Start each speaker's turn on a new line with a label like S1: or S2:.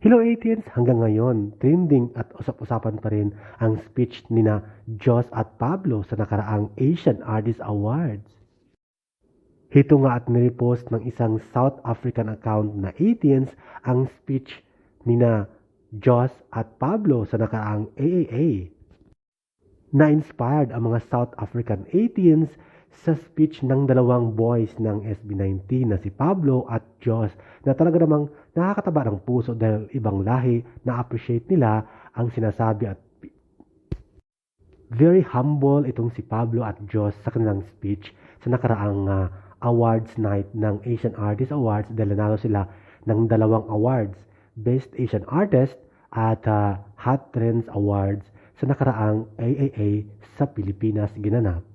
S1: Hello Athens, hanggang ngayon, trending at usap-usapan pa rin ang speech ni na Joss at Pablo sa nakaraang Asian Artist Awards. Hito nga at nirepost ng isang South African account na Athens ang speech ni na Joss at Pablo sa nakaraang AAA. Na-inspired ang mga South African Athens sa speech ng dalawang boys ng SB19 na si Pablo at Joss na talaga namang nakakataba ng puso dahil ibang lahi na appreciate nila ang sinasabi at very humble itong si Pablo at Joss sa kanilang speech sa nakaraang uh, awards night ng Asian Artist Awards dahil nanalo sila ng dalawang awards Best Asian Artist at uh, Hot Trends Awards sa nakaraang AAA sa Pilipinas ginanap.